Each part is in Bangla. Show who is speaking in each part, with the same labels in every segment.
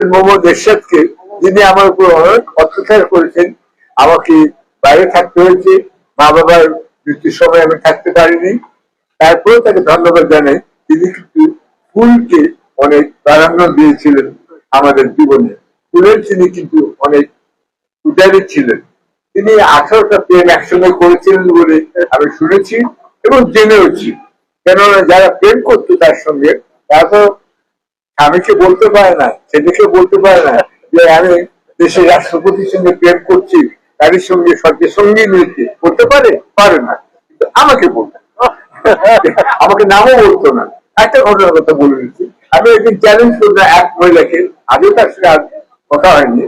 Speaker 1: মোহাম্মদ যিনি আমার উপর অনেক অত্যাচার করেছেন, আমাকে বাইরে থাকতে হয়েছে। মা বাবার মৃত্যুর সময় আমি থাকতে পারিনি। তারপরেও তাকে ধন্যবাদ জানাই, তিনি কিন্তু ফুলকে অনেক প্রাধান্য দিয়েছিলেন আমাদের জীবনে। ফুলের তিনি কিন্তু অনেক পূজারী ছিলেন, তিনি আঠারোটা প্রেম একসঙ্গে করেছিলেন বলে আমি শুনেছি এবং জেনেওছি। কেননা যারা প্রেম করতো তার সঙ্গে, তারা তো স্বামীকে বলতে পারে না ছেলেকে বলতে পারে না যে আমি দেশের রাষ্ট্রপতির সঙ্গে প্রেম করছি তাদের সঙ্গে সঙ্গে সঙ্গী নিয়েছে করতে পারে? পারে না। কিন্তু আমাকে বলতো আমাকে নামও বলতো না। একটা ঘটনার কথা বলে দিচ্ছি। আমি একদিন চ্যালেঞ্জ করলাম এক মহিলাকে আগে তার সঙ্গে কথা হয়নি।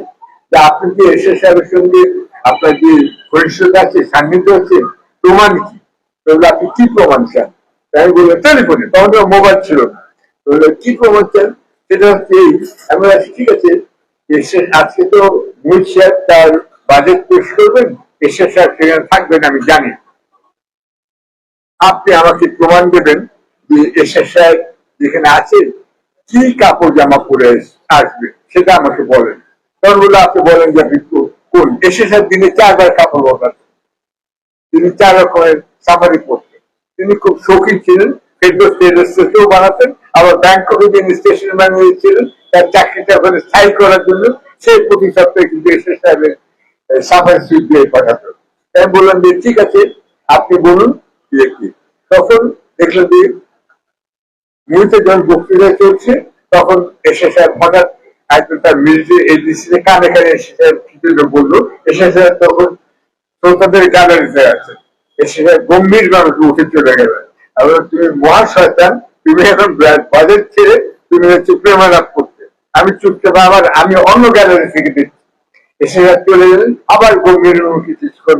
Speaker 1: যে আপনি কি এসে সাহেবের সঙ্গে আপনার যে ঘনিষ্ঠতা আছে, সান্নিধ্য আছে, প্রমাণ কি? বলল আপনি কি প্রমাণ চান? আমি বললাম, টেলিফোনে। তখন মোবাইল ছিল না। কি প্রমাণ চান? সেটা হচ্ছে আমি ঠিক আছে? আজকে তো শেয়ার তার বাজেট পেশ করবেন সেখানে থাকবেন, আমি জানি। আপনি আমাকে প্রমাণ দেবেন যে যেখানে কি কাপড় জামা পরে আসবে, সেটা আমাকে বলেন। তখন বলল আপনি বলেন যে আপনি কোন? এসে স্যার দিনে চারবার কাপড় বদলান তিনি চার রকমের সাফারি করতেন তিনি খুব শৌখিন ছিলেন বানাতেন আবার ব্যাংককে যিনি স্টেশন ম্যানেজার ছিলেন তার চাকরিটা ওখানে স্থায়ী করার জন্য সেই প্রতি সপ্তাহে কিন্তু এসে সাহেবের সাফারি সুইট দিয়ে পাঠাতো। আমি বললাম যে, ঠিক আছে, আপনি বলুন যে কি? তখন দেখলাম যে, মুহূর্তে যখন বক্তৃতা চলছে, তখন এসে সাহেব হঠাৎ একজন তার মিলিটারি এজেন্সিতে কানে কানে এসে সাহেব কিছু বলল এসে সাহেব তখন শ্রোতাদের গ্যালারিতে আছে এসে সাহেব গম্ভীর মানুষ উঠে চলে গেল এবং তুমি মহা শয়তান তুমি এখন বাজেট ছেড়ে তুমি হচ্ছে প্রেমালাপ করতে। আমি চুপচাপ আবার আমি অন্য গ্যালারি থেকে দেখছি। এসে চলে গেলেন, আবার গম্ভীর মুখে কিছুক্ষণ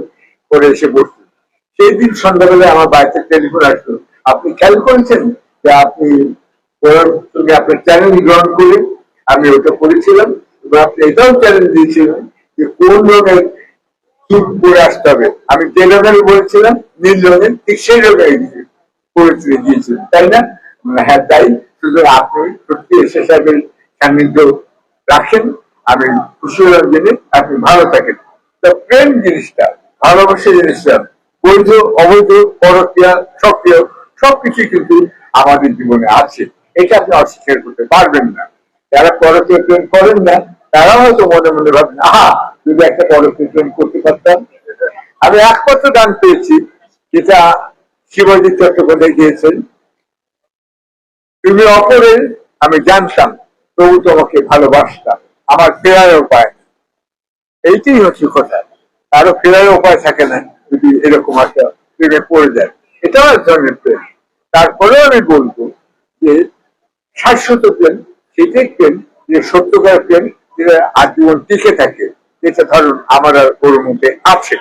Speaker 1: করে এসে বসলেন। সেই দিন সন্ধ্যাবেলায় আমার বাড়িতে টেলিফোন আসলো। আপনি খেয়াল করেছেন যে আপনি আপনার চ্যালেঞ্জ গ্রহণ করে আমি ওটা করেছিলাম? এবং আপনি এটাও চ্যালেঞ্জ দিয়েছিলেন যে কোন রঙের চুপ করে আসতে হবে। আমি যে রঙের বলেছিলাম, নীল রঙের ঠিক সেই রঙের করে দিয়েছিলেন তাই না? তাই শুধু আপনি সত্যি এসে সাহেবের সান্নিধ্য রাখেন আমি খুশি আপনি ভালো থাকেন। প্রেম জিনিসটা, ভালোবাসা জিনিসটা, বৈধ, অবৈধ, পরক্রিয়া, সক্রিয় সবকিছু কিন্তু আমাদের জীবনে আছে। এটা আপনি অস্বীকার করতে পারবেন না। যারা পরক্রিয়া প্রেম করেন না, তারাও হয়তো মনে মনে ভাবেন, আহা, যদি একটা পরক্রিয়া প্রেম করতে পারতাম। আমি একমাত্র গান পেয়েছি, যেটা শিবাজি চট্টোপাধ্যায় গিয়েছেন তুমি অপরের আমি জানতাম তবু তোমাকে ভালোবাসতাম। আমার ফেরার উপায় নেই। এইটাই হচ্ছে কথা। কারও ফেরার উপায় থাকে না, যদি এরকম একটা প্রেমে পড়ে যায়। এটাও এক ধরনের প্রেম। তারপরেও আমি বলব যে, শাশ্বত প্রেম, সেটাই প্রেম, যে সত্যকার প্রেম, যেটা আজীবন টিকে থাকে, যেটা ধরুন আমার আর ওর মধ্যে আছে।